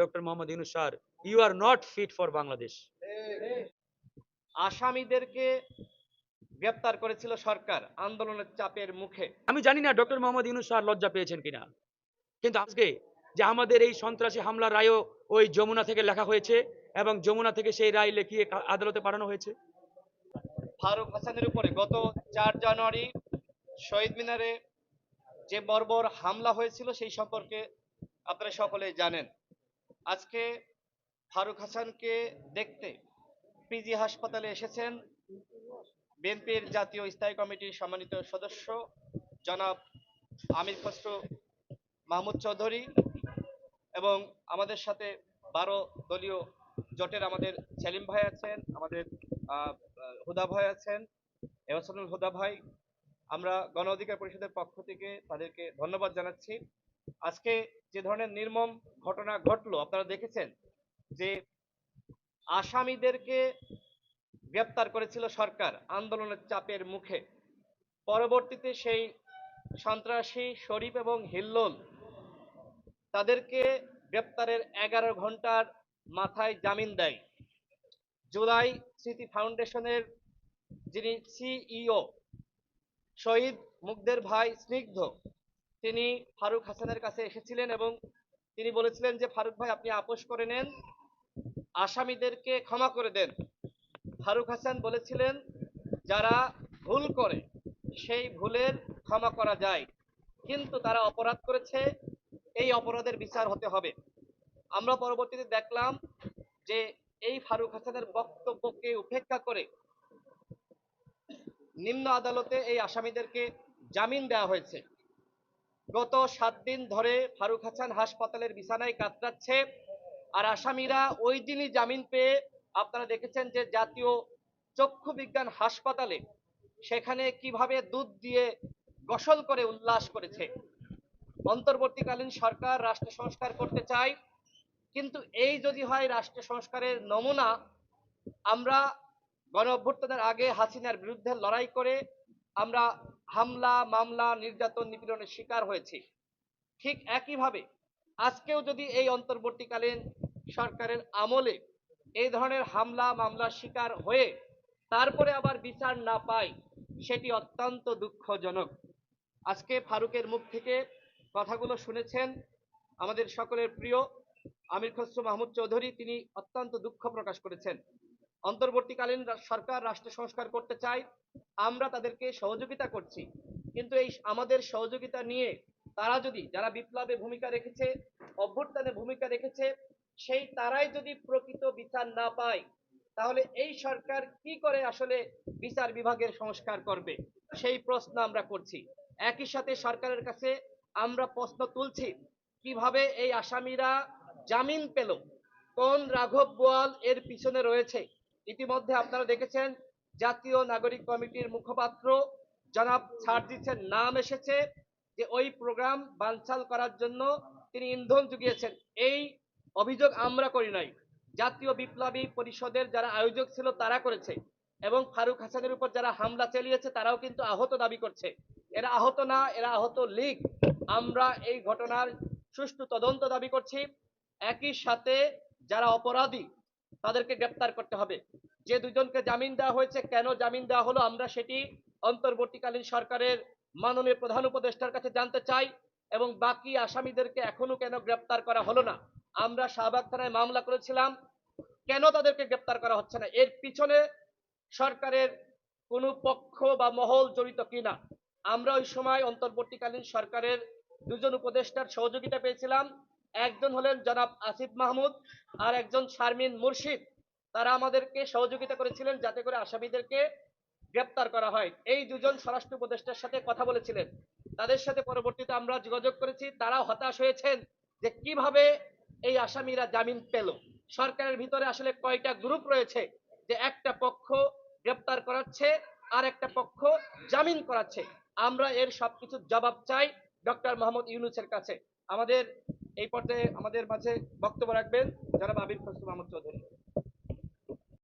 Doctor Mohammad Yunus sir you are not fit for Bangladesh আসামিদেরকে গ্রেপ্তার করেছিল সরকার আন্দোলনের চাপের মুখে। আমি জানি না ডক্টর মোহাম্মদ ইউনুস স্যার লজ্জা পেয়েছেন কিনা। কিন্তু আজকে যে আমাদের এই সন্ত্রাসী হামলার রায়ও ওই যমুনা থেকে লেখা হয়েছে এবং যমুনা থেকে সেই রায় লেখিয়ে আদালতে পাঠানো হয়েছে। ফারুক হাসানের উপরে গত চার জানুয়ারি শহীদ মিনারে যে বর্বর হামলা হয়েছিল সেই সম্পর্কে আপনারা সকলে জানেন। আজকে ফারুক হাসানকে দেখতে পিজি হাসপাতালে এসেছেন বিএনপির জাতীয় স্থায়ী কমিটির সম্মানিত সদস্য জনাব আমির খসরু মাহমুদ চৌধুরী এবং আমাদের সাথে বারো দলীয় জোটের আমাদের সেলিম ভাই আছেন, আমাদের হুদা ভাই আছেন, এহসানুল হুদা ভাই। আমরা গণ অধিকার পরিষদের পক্ষ থেকে তাদেরকে ধন্যবাদ জানাচ্ছি। আজকে যে ধরনের নির্মম ঘটনা ঘটলো, আপনারা দেখেছেন যে আসামিদেরকে গ্রেপ্তার করেছিল সরকার আন্দোলনের চাপের মুখে। পরবর্তীতে সেই সন্ত্রাসী শরীফ এবং হিল্লোল তাদেরকে গ্রেপ্তারের এগারো ঘণ্টার মাথায় জামিন দেয়। জুলাই স্মৃতি ফাউন্ডেশনের যিনি সিইও শহীদ মুগ্ধের ভাই স্নিগ্ধ তিনি ফারুক হাসানের কাছে এসেছিলেন এবং তিনি বলেছিলেন যে, ফারুক ভাই, আপনি আপোষ করে নেন, আসামিদেরকে ক্ষমা করে দেন। ফারুক হাসান বলেছিলেন, যারা ভুল করে, সেই ভুলের ক্ষমা করা যায়, কিন্তু তারা অপরাধ করেছে, এই অপরাধের বিচার হতে হবে। আমরা পরবর্তীতে দেখলাম যে, এই ফারুক হাসানের বক্তব্যকে উপেক্ষা করে নিম্ন আদালতে এই আসামিদেরকে জামিন দেওয়া হয়েছে। গত সাত দিন ধরে ফারুক হাসান হাসপাতালের বিছানায় কাতরাচ্ছে। আর আসামিরা ওই দিনই জামিন পেয়ে আপনারা দেখেছেন যে জাতীয় চক্ষু বিজ্ঞান হাসপাতালে সেখানে কীভাবে দুধ দিয়ে গোসল করে উল্লাস করেছে। অন্তর্বর্তীকালীন সরকার রাষ্ট্র সংস্কার করতে চায়, কিন্তু এই যদি হয় রাষ্ট্র সংস্কারের নমুনা, আমরা গণ অভ্যুত্থানের আগে হাসিনার বিরুদ্ধে লড়াই করে আমরা হামলা, মামলা, নির্যাতন, নিপীড়নের শিকার হয়েছি। ঠিক একইভাবে আজকেও যদি এই অন্তর্বর্তীকালীন সরকারের আমলে এই ধরনের হামলা, মামলার শিকার হয়ে তারপরে আবার বিচার না পাই, সেটি অত্যন্ত দুঃখজনক। আজকে ফারুকের মুখ থেকে কথাগুলো শুনেছেন আমাদের সকলের প্রিয় আমির খসরু মাহমুদ চৌধুরী, তিনি অত্যন্ত দুঃখ প্রকাশ করেছেন। অন্তর্বর্তীকালীন সরকার রাষ্ট্র সংস্কার করতে চায়, আমরা তাদেরকে সহযোগিতা করছি। কিন্তু এই আমাদের সহযোগিতা নিয়ে তারা যদি, যারা বিপ্লবে ভূমিকা রেখেছে, অভ্যুত্থানে ভূমিকা রেখেছে, সেই তারাই যদি প্রকৃত বিচার না পায়, তাহলে এই সরকার কি করে আসলে বিচার বিভাগের সংস্কার করবে? সেই প্রশ্ন আমরা করছি। একই সাথে সরকারের কাছে আমরা প্রশ্ন তুলছি, কীভাবে এই আসামিরা জামিন পেল? কোন রাঘব বোয়াল এর পিছনে রয়েছে? ইতিমধ্যে আপনারা দেখেছেন জাতীয় নাগরিক কমিটির মুখপাত্র জনাব সার্জিসের নাম এসেছে যে ওই প্রোগ্রাম বানচাল করার জন্য তিনি ইন্ধন জুগিয়েছেন। এই অভিযোগ আমরা করি নাই। জাতীয় বিপ্লবী পরিষদের যারা আয়োজক ছিল তারা করেছে এবং ফারুক হাসানের উপর যারা হামলা চালিয়েছে তারাও কিন্তু আহত দাবি করছে। এরা আহত না, এরা আহত লীগ। আমরা এই ঘটনার সুষ্ঠু তদন্ত দাবি করছি। একই সাথে যারা অপরাধী তাদেরকে গ্রেপ্তার করতে হবে। যে দুজনকে জামিন দেওয়া হয়েছে, কেন জামিন দেওয়া হলো, আমরা সেটি অন্তর্বর্তীকালীন সরকারের মাননীয় প্রধান উপদেষ্টার কাছে জানতে চাই এবং বাকি আসামিদেরকে এখনও কেন গ্রেপ্তার করা হলো না? আমরা শাহবাগ থানায় মামলা করেছিলাম, কেন তাদেরকে গ্রেপ্তার করা হচ্ছে না? এর পিছনে সরকারের কোনো পক্ষ বা মহল জড়িত কিনা? আমরা ওই সময় অন্তর্বর্তীকালীন সরকারের দুজন উপদেষ্টার সহযোগিতা পেয়েছিলাম। একজন হলেন জনাব আসিফ মাহমুদ আর একজন শারমিন মুর্শিদ। তারা আমাদেরকে সহযোগিতা করেছিলেন যাতে করে আসামিদেরকে গ্রেপ্তার করা হয়। এই দুজন স্বরাষ্ট্র উপদেষ্টার সাথে কথা বলেছিলেন। তাদের সাথে পরবর্তীতে আমরা যোগাযোগ করেছি। তারাও হতাশ হয়েছেন যে কীভাবে এই আসামিরা জামিন পেল। সরকারের ভিতরে আসলে কয়টা গ্রুপ রয়েছে যে একটা পক্ষ গ্রেপ্তার করাচ্ছে আর একটা পক্ষ জামিন করাচ্ছে। আমরা এর সবকিছু জবাব চাই ডক্টর মোহাম্মদ ইউনুসের কাছে। আমাদের এই পর্যায়ে আমাদের মাঝে বক্তব্য রাখবেন যারা আবির খসরু মাহমুদ চৌধুরী।